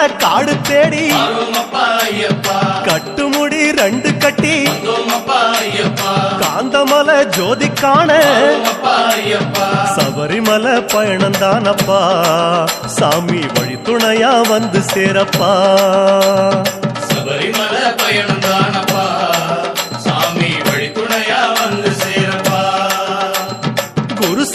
சபரிமலை காடு தேடி கட்டுமுடி ரெண்டு கட்டி காந்தமலை ஜோதி காண சபரிமலை பயணந்தானப்பா. சாமி வழி துணையா வந்து சேரப்பா. சபரிமலை பயணந்தானப்பா.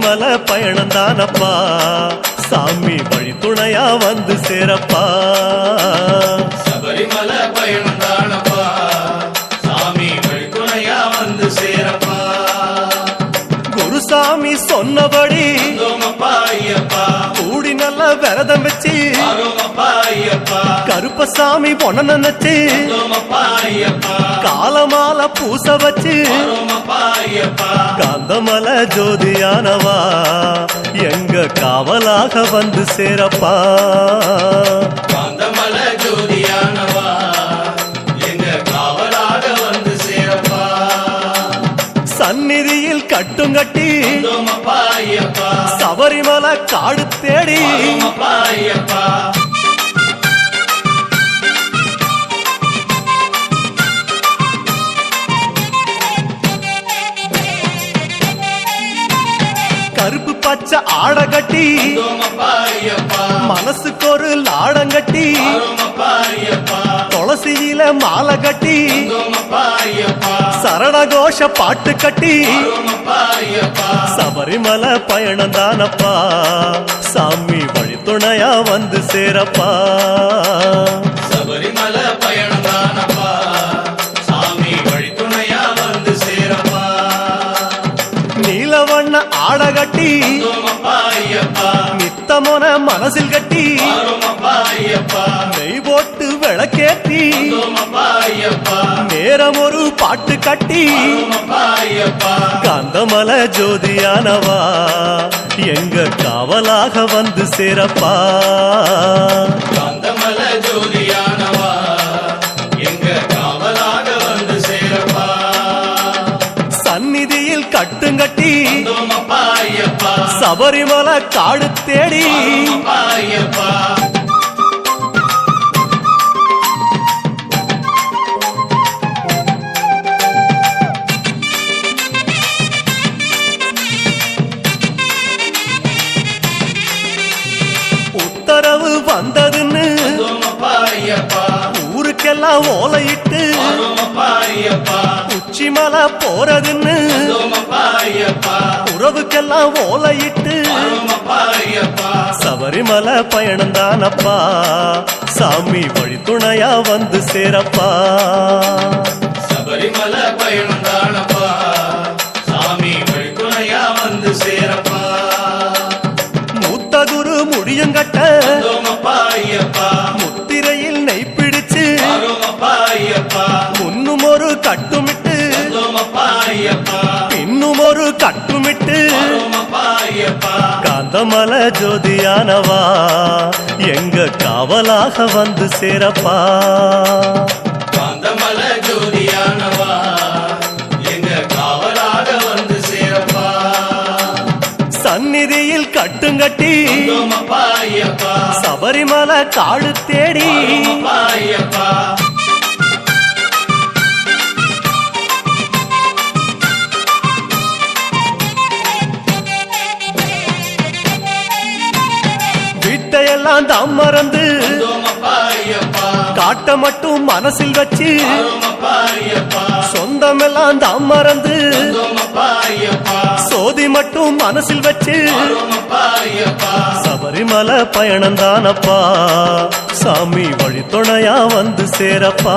மலை பயணம் தானப்பா. சாமி வழி துணையா வந்து சேரப்பா. கருப்பசாமி பொண்ண நினைச்சு. காலமால பூச வச்சு. காந்தமல ஜோதியானவா. எங்க காவலாக வந்து சேரப்பா. காந்தமல ஜோதியானவா. எங்க காவலாக வந்து சேரப்பா. சந்நிதியில் கட்டும் கட்டி. சபரிமலை காடு தேடி. பச்சை ஆட கட்டி மனசுக்கு ஒரு லாடம் கட்டி துளசியில மாலை கட்டி. சரணகோஷ பாட்டு கட்டி. சபரிமலை பயணம் தானப்பா சாமி வழித்துணையா வந்து சேரப்பா. நெய் போட்டு விளக்கேத்தி. நேரம் ஒரு பாட்டு கட்டி. காந்தமல ஜோதியானவா எங்க காவலாக வந்து சேரப்பா. காந்தமல ஜோதியானவா எங்க காவலாக வந்து சேரப்பா. சந்நிதியில் கட்டுங்கட்டி சபரிமலை காடு தேடி. ஓலையிட்டு வரோமப்பா ஐயப்பா உச்சிமலை போறதுன்னு உறவுக்கெல்லாம் ஓலையிட்டு சபரிமலை பயணம் தானப்பா. சாமி வழி துணையா வந்து சேரப்பா. சபரிமலை பயணம் காந்தமல ஜோதியானவா? எங்க காவலாக வந்து சேரப்பா? காந்தமல ஜோதியானவா? எங்க காவலாக வந்து சேரப்பா? சந்நிதியில் கட்டுங்கட்டி சபரிமலை காடு தேடி எல்லாம் தான் மறந்து காட்ட மட்டும் மனசில் வச்சு சொந்தம் எல்லாம் சொந்தமெல்லாம் தான் மறந்து சோதி மட்டும் மனசில் வச்சு சபரிமலை பயணம் தானப்பா. சாமி வழித்துணையா வந்து சேரப்பா.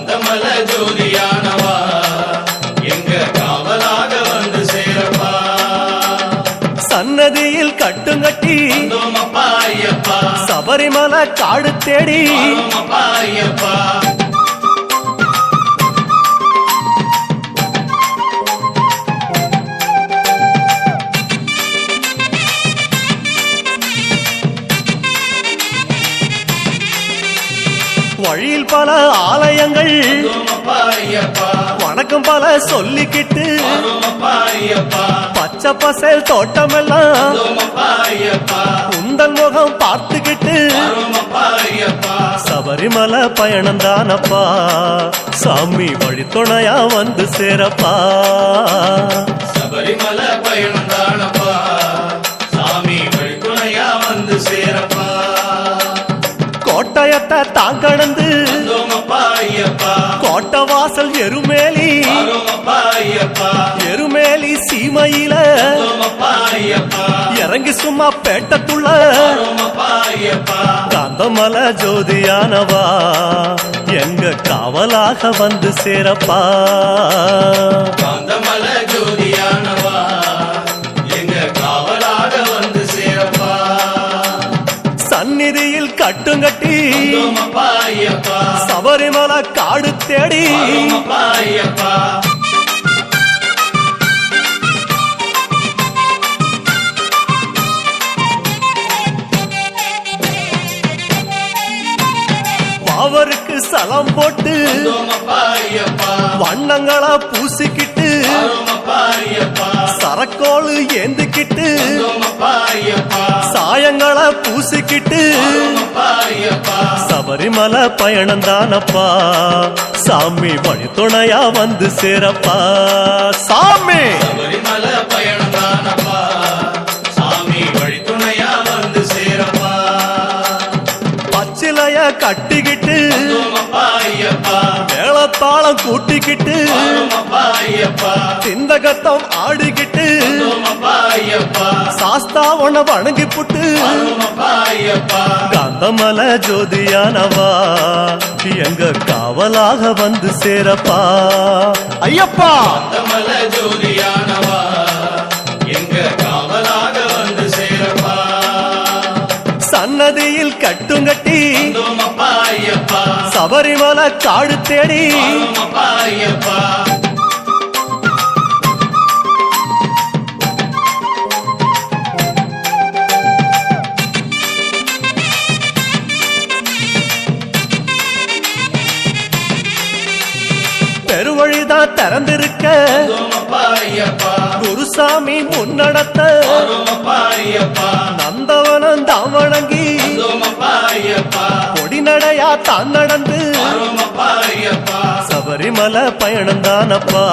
சபரிமலை காடு தேடி. வழியில் பல ஆலயங்கள். வணக்கம் பல சொல்லிக்கிட்டு. பச்சை பசேல் தோட்டமெல்லாம் உந்தன் முகம் பார்த்துக்கிட்டு. சபரிமலை பயணம் தானப்பா. சாமி வழித்துணையா வந்து சேரப்பா. சபரிமலை பயணம் தானப்பா. சாமி வழித்துணையா வந்து சேரப்பா. கோட்டயத்தை தான் கடந்து வந்தோமப்பா ஐயப்பா கோட்டை வாசல் எருமேலி எருமேலி சீமையில இறங்கி சும்மா பேட்டத்துள்ள. காந்தமல ஜோதியானவா. எங்க காவலாக வந்து சேரப்பா. காந்தமல ஜோதியானவா. எங்க காவலாக வந்து சேரப்பா. சந்நிதியில் கட்டுங்கட்டி. காடு தேடி. அவருக்கு சலம் போட்டு வண்ணங்களா பூசிக்கிட்டு சரக்கோளு ஏந்துக்கிட்டு பூசிக்கிட்டு சபரிமலை பயணம் தானப்பா. சாமி வழித்துணையா வந்து சேரப்பா. சாமி! சபரிமலை பயணம் தானப்பா. சாமி வழித்துணையா வந்து சேரப்பா. பச்சிலைய கட்டிக்கிட்டு மேளத்தாளம் கூட்டிக்கிட்டு சிந்தகத்தம் ஆடிக்கிட்டு சாஸ்தா உன வணங்கி புட்டு காந்தமல ஜோதியானவா எங்க காவலாக வந்து சேரப்பா. ஐயப்பா! காந்தமல ஜோதியானவா சன்னதியில் கட்டுங்கட்டி சபரிமலை காடு தேடி. பெருவழிதான் திறந்திருக்க. குருசாமி முன்னடத்த. நந்தவனம் தான் வணங்கி நடையா தான் நடந்து சபரிமலை பயணம் தானப்பா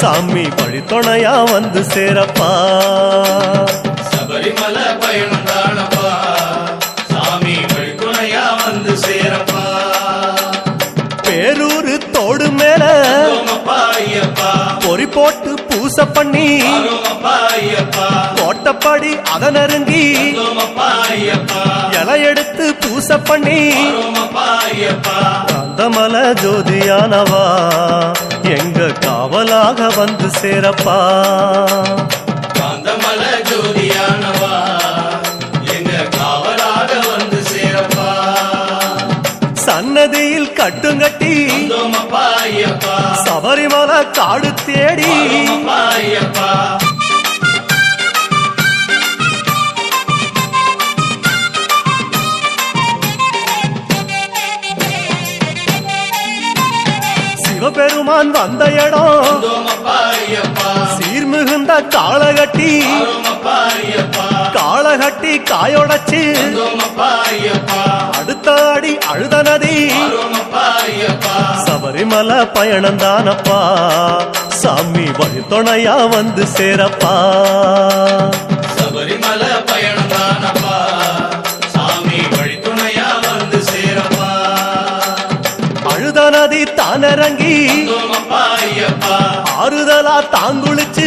சாமி வழித்துணையா வந்து சேரப்பா சபரிமலை பயணம் தானப்பா சாமி வழித்துணையா வந்து சேரப்பா பேரூரு தோடு மேல பொறி போட்டு பூச பண்ணி வரோமப்பா ஐயப்பா கோட்டப்படி எடுத்து பூச பண்ணி. காந்தமல ஜோதியானவா எங்க காவலாக வந்து சேரப்பா. காந்தமல ஜோதியானவா எங்க காவலாக வந்து சேரப்பா. சன்னதியில் கட்டுங்கட்டி சபரிமலை காடு தேடி. ஐயப்பா வந்த இடம். சீர்மிகுந்த காளகட்டி. காளகட்டி காயொடச்சு. அடுத்த அடி அழுத நதி. சபரிமலை பயணம் தானப்பா. சாமி வழித்துணையா வந்து சேரப்பா. சபரிமலை பயணம் தானப்பா. ஐயப்பா ஆறுதலா தாங்குளிச்சு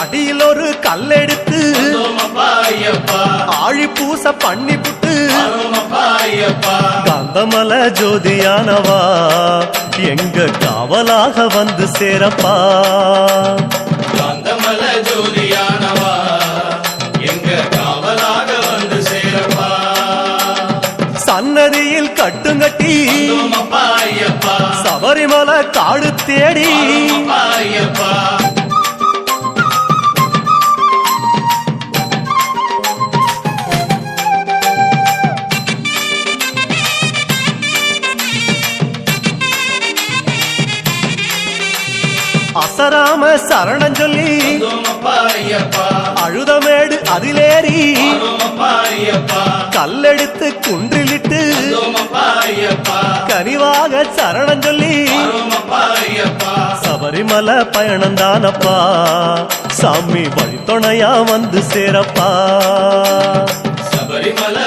அடியில் ஒரு கல்லெடுத்து ஆழி பூச பண்ணி புட்டு காந்தமல ஜோதியானவா எங்க காவலாக வந்து சேரப்பா? காந்தமல ஜோதியானவா எங்க காவலாக வந்து சேரப்பா? சன்னதியில் கட்டுங்கட்டி சபரிமலை காடு தேடி. நாம சரணம் சொல்லி அழுதமேடு அதிலேறி கல்லெடுத்து குன்றிலிட்டு கனிவாக சரணம் சொல்லி சபரிமலை பயணம் தானப்பா. சாமி வழித்துணையா வந்து சேரப்பா. சபரிமலை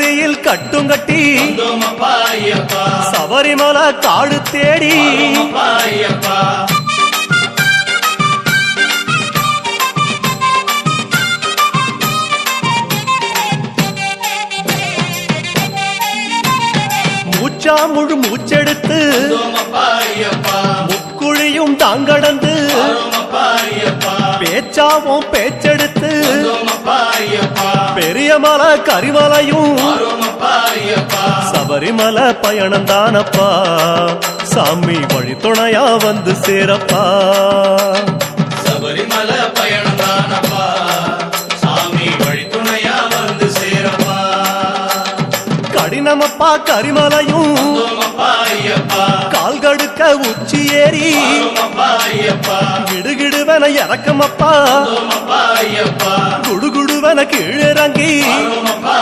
சன்னதியில் வந்தோமப்பா ஐயப்பா சபரிமலை காடு தேடி மூச்சா முழு மூச்செடுத்து முக்குழியும் தாங்கடந்து பேச்சாவும் பேச்செடுத்து. வந்தோமப்பா ஐயப்பா பெரிய மலை கரிமலையும் சபரிமலை பயணம் தானப்பா. சாமி வழித்துணையா வந்து சேரப்பா. சபரிமலை பயணம் தானப்பா. சாமி வழித்துணையா வந்து சேரப்பா. கடினமப்பா கரிமலையும். உச்சி ஏறி. கிடுகிடுவன இறக்கமப்பா. குடுகுடுவன கீழிறங்கி. வரோமப்பா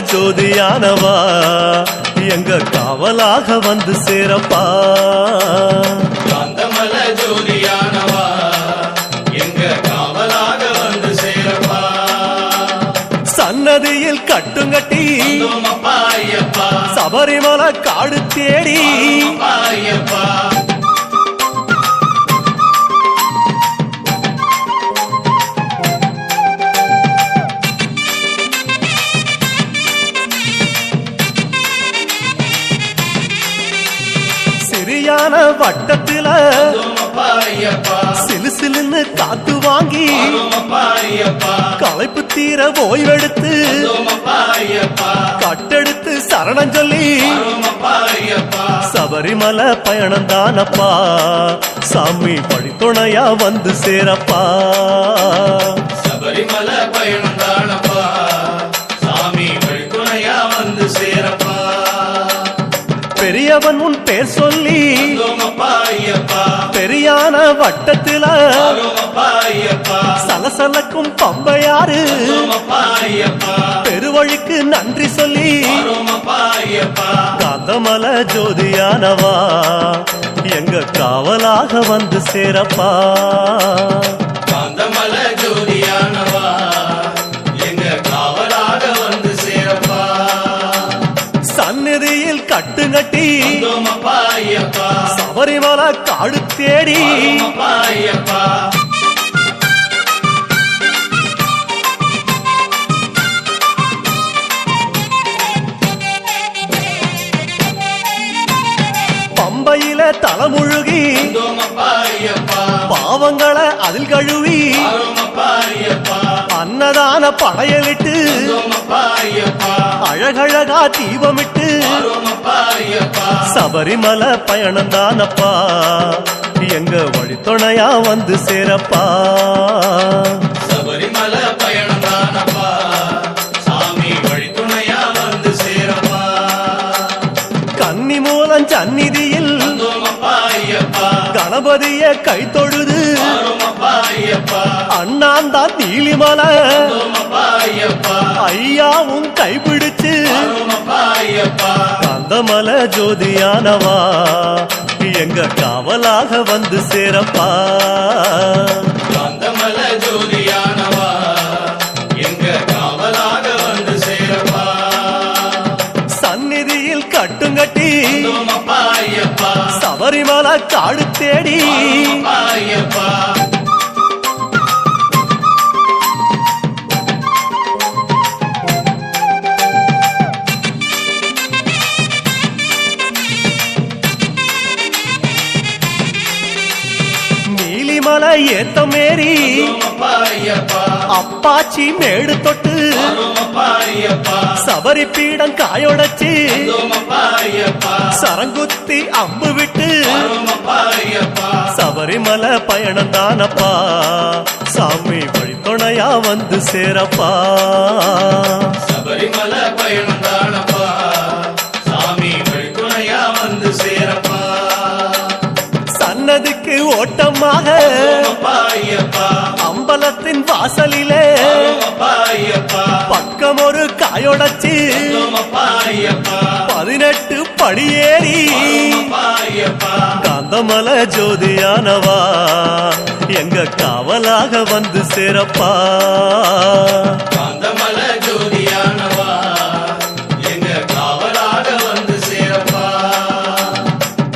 ஜோதியானவா. எங்க காவலாக வந்து சேரப்பா. சபரிமலை காடு தேடி. சிறியான வட்டத்தில சிலு சிலுன்னு காத்து வாங்கி களைப்பு தீர ஓய்வெடுத்து கட்டெடுத்து சரணம் சொல்லி சபரிமலை பயணம் தானப்பா. சாமி வழித்துணையா வந்து சேரப்பா. சபரிமலை பயணம் தானப்பா. சாமி வழித்துணையா வந்து சேரப்பா. பெரியவன் உன் பேர் சொல்லி. பெரியான வட்டத்தில சலசலக்கும் பம்பையாறு. பெருவழிக்கு நன்றி சொல்லி. காந்தமல ஜோதியானவா எங்க காவலாக வந்து சேரப்பா. காந்தமல ஜோதியானவா எங்க காவலாக வந்து சேரப்பா. சந்நிதியில் சபரிமலை காடு தேடி வரோமப்பா ஐயப்பா தலைமுழுகி பாவங்களை அதில் கழுவி அன்னதான படையலிட்டு அழகழகா தீபமிட்டு சபரிமலை பயணம் தானப்பா. எங்க வழித்துணையா வந்து சேரப்பா. சபரிமலை பயணம் தானப்பா. கணபதிய கை தொழுது ஐயப்பா. அண்ணாந்தான் நீலிமலை. ஐயாவும் ஐயப்பா. கந்தமல ஜோதியானவா. எங்க காவலாக வந்து சேரப்பா. காந்தமல ஜோதியானவா. எங்க காவலாக வந்து சேரப்பா. சந்நிதியில் கட்டுங்கட்டி. சபரிமலை காடு தேடி. அப்பாச்சி மேடு தொட்டு சபரி பீடம் காயொடச்சி சரங்குத்தி அம்பு விட்டு சபரிமலை பயணம் தானப்பா. சாமி வழித்துணையா வந்து சேரப்பா சபரிமலை பயணம் தானப்பா சாமி வழித்துணையா வந்து சேரப்பா. சன்னதிக்கு ஓட்டமாக ஆரோமப்பா வாசலிலே. பக்கம் ஒரு காயொடச்சு பதினெட்டு படியேறி காந்தமல ஜோதியானவா. எங்க காவலாக வந்து சேரப்பா.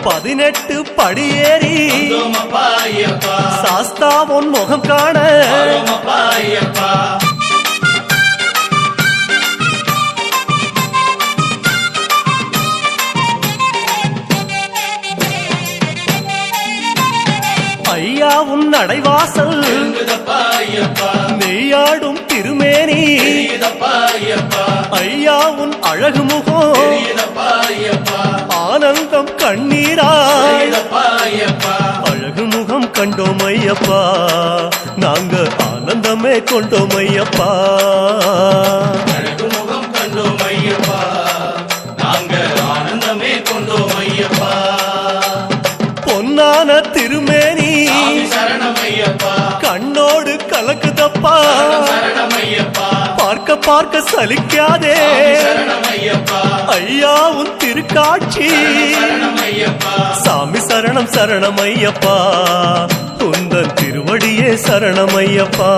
பதினெட்டு படியேறி சாஸ்தா உன் முகம் காண. ஐயா உன் நடைவாசல் நெய்யாடும் திருமேனி. ஐயா உன் அழகு முகம் பெரியதப்பா கண்ணீராய். அழகு முகம் கண்டோம் ஐயப்பா. நாங்க ஆனந்தமே கொண்டோம் ஐயப்பா. பார்க்க பார்க்க சலிக்காதே. ஐயா உன் திருக்காட்சி. சாமி சரணம் சரணம் ஐயப்பா. உந்தன் திருவடியே சரணம் ஐயப்பா.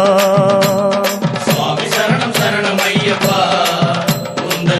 சுவாமி சரணம் சரணம் ஐயப்பா.